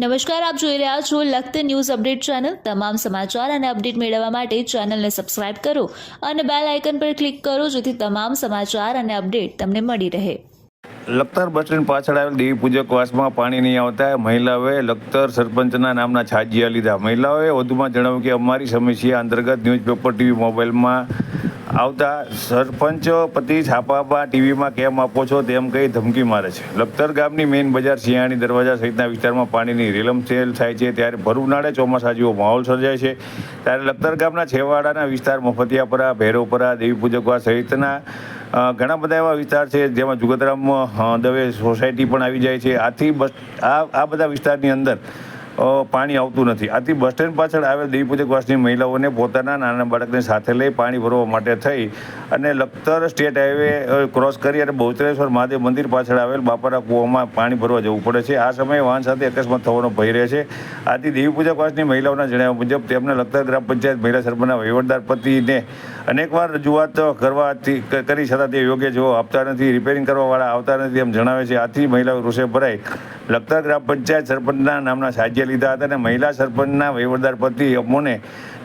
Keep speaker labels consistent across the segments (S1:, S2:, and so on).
S1: નમસ્કાર, આપ જોઈ રહ્યા છો લખત ન્યૂઝ અપડેટ ચેનલ. તમામ સમાચાર અને અપડેટ મેળવવા માટે ચેનલને સબસ્ક્રાઇબ કરો અને બેલ આઇકન પર ક્લિક કરો જેથી તમામ સમાચાર અને અપડેટ તમને મળી રહે.
S2: લખતર બસ સ્ટેન્ડ પાછળ આવેલ દેવી પૂજક વાસમાં પાણી નહીં આવતા. મહિલાઓએ લખતર સરપંચના નામના છાજિયા લીધા. મહિલાઓએ વધુમાં જણાવ્યું કે અમારી સમસ્યા અંતર્ગત ન્યૂઝપેપર, ટીવી, મોબાઈલમાં આવતા સરપંચ, પતિ છાપામાં ટીવીમાં કેમ આપો છો તેમ કહી ધમકી મારે છે. લખતર ગામની મેઇન બજાર સિંહાણી દરવાજા સહિતના વિસ્તારમાં પાણીની રેલમ સેલ થાય છે ત્યારે ભર ઉનાળે ચોમાસા જેવો માહોલ સર્જાય છે. ત્યારે લખતર ગામના છેવાડાના વિસ્તાર મફતિયાપરા ભૈરવપરા દેવી પૂજકવા સહિતના ઘણા બધા એવા વિસ્તાર છે જેમાં જુગતરામ દવે સોસાયટી પણ આવી જાય છે. આથી બસ, આ આ બધા વિસ્તારની અંદર પાણી આવતું નથી. આથી બસ સ્ટેન્ડ પાછળ આવેલ દેવી પૂજક વાસની મહિલાઓને પોતાના નાના બાળકને સાથે લઈ પાણી ભરવા માટે થઈ અને લખતર સ્ટેટ હાઈવે ક્રોસ કરી અને બહુચરેશ્વર મહાદેવ મંદિર પાછળ આવેલ બાપરા કૂવામાં પાણી ભરવા જવું પડે છે. આ સમયે વાહન સાથે અકસ્માત થવાનો ભય રહે છે. આથી દેવી પૂજક વાસની મહિલાઓના જણાવ્યા મુજબ તેમને લખતર ગ્રામ પંચાયત મહિલા સરપંચના વહીવટદાર પતિને અનેકવાર રજૂઆત કરવાથી કરી છતાં તે યોગ્ય જવાબ આપતા નથી રિપેરિંગ કરવાવાળા આવતા નથી એમ જણાવે છે. આથી મહિલાઓ રોષે ભરાઈ લખતર ગ્રામ પંચાયત સરપંચના નામના સાહાଯ୍ય લીધા હતા અને મહિલા સરપંચના વહીવટદાર પતિ અમોને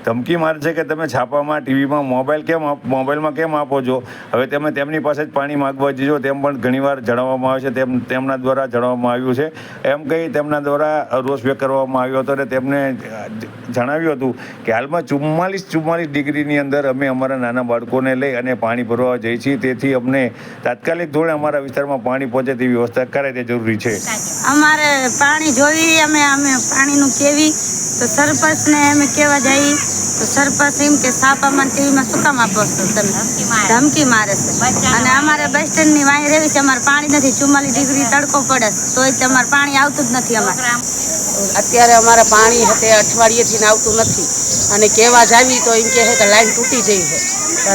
S2: ધમકી મારે છે કે તમે છાપામાં, ટીવીમાં, મોબાઈલ કેમ મોબાઈલમાં કેમ આપો છો? હવે તમે, તેમની પાસે જ પાણી માગવા જજો, તેમ પણ ઘણીવાર જણાવવામાં આવે છે, તેમ, તેમના દ્વારા જણાવવામાં આવ્યું છે. એમ કહી તેમના દ્વારા રોષ વ્યક્ત કરવામાં આવ્યો હતો અને તેમને જણાવ્યું હતું કે હાલમાં ચુમ્માલીસ ચુમ્માલીસ ડિગ્રીની અંદર અમે અમારા નાના બાળકોને લઈ અને પાણી ભરવા જઈએ છીએ. તેથી અમને તાત્કાલિક ધોરણે અમારા વિસ્તારમાં પાણી પહોંચે તેવી વ્યવસ્થા કરાય તે જરૂરી છે.
S3: અમારે પાણી જોઈ અમે અમે પાણીનું કેવી તો સરપંચને અમે કહેવા જઈએ. તો સરપંચ એમ કે સાપામાં ટીવીમાં શું કામ આપો છો તમે? ધમકી મારે. છે. અને અમારે બસ સ્ટેન્ડની વાહી રહેવી છે અમારે પાણી નથી ચુમ્માલીસ ડિગ્રી તડકો પડે છે તોય તમારે પાણી આવતું જ નથી અમારે.
S4: અત્યારે અમારે પાણી હતે અઠવાડિયેથી ને આવતું નથી. અને કહેવા જાવી તો એમ કહે કે લાઈન તૂટી જઈ છે.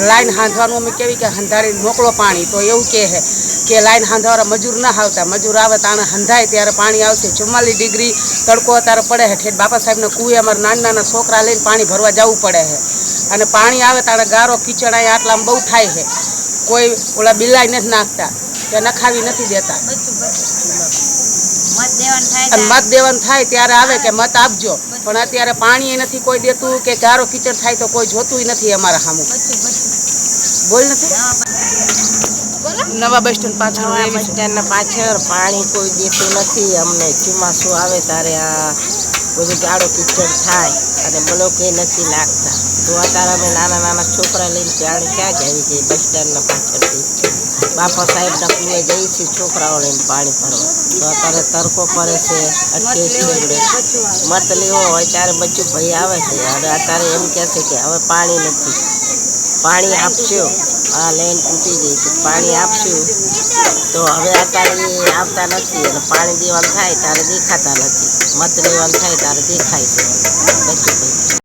S4: લાઈન હાંધવાનું અમે કેવી કે હંધારી મોકળો પાણી તો એવું કહે છે કે લાઈન હાંધવાળા મજૂર ના આવતા મજૂર આવે તાણે હંધાય ત્યારે પાણી આવશે. ચુમ્માલીસ ડિગ્રી તડકો અત્યારે પડે છે. ઠેઠ બાપા સાહેબના કુએ અમારે નાના નાના છોકરા લઈને પાણી ભરવા જવું પડે છે. અને પાણી આવે તાણે ગારો કિચડ અહીંયા આટલામાં બહુ થાય છે. કોઈ ઓલા બિલાઈ નથી નાખતા. કે નખાવી નથી દેતા. મત દેવાનું થાય ત્યારે આવે કે મત આપજો. પણ અત્યારે પાણી નથી કોઈ દેતું કે ચારો કિચડ થાય તો કોઈ જોતું નથી અમારા સામું બોલ નથી? નવા બસ સ્ટેન્ડ પાછળ
S5: નવા બસ
S4: છે.
S5: સ્ટેન્ડના પાછળ પાણી કોઈ દેતું નથી. અમને ચોમાસું આવે ત્યારે આ બધું ગાળો કિચડ થાય અને બ્લોકે નથી લાગતા. તો અત્યારે અમે નાના નાના છોકરા લઈને પાણી ક્યાં જાય કે બસ સ્ટેન્ડના પાછળથી. બાપા સાહેબના કુએ જઈએ છીએ છોકરાઓ લઈને પાણી ભરવા. તો અત્યારે તડકો પડે છે, અટકે છે મત લેવો હોય ત્યારે બચ્ચું ભાઈ આવે છે. અને અત્યારે એમ કહે છે કે હવે પાણી નથી. પાણી આપશો? આ લાઈન તૂટી ગઈ છે. પાણી આપશું? તો હવે અત્યારે એ આવતા નથી. અને પાણી દેવાનું થાય ત્યારે દેખાતા નથી. મત લેવાનું થાય ત્યારે દેખાય છે. બચ્ચું ભાઈ.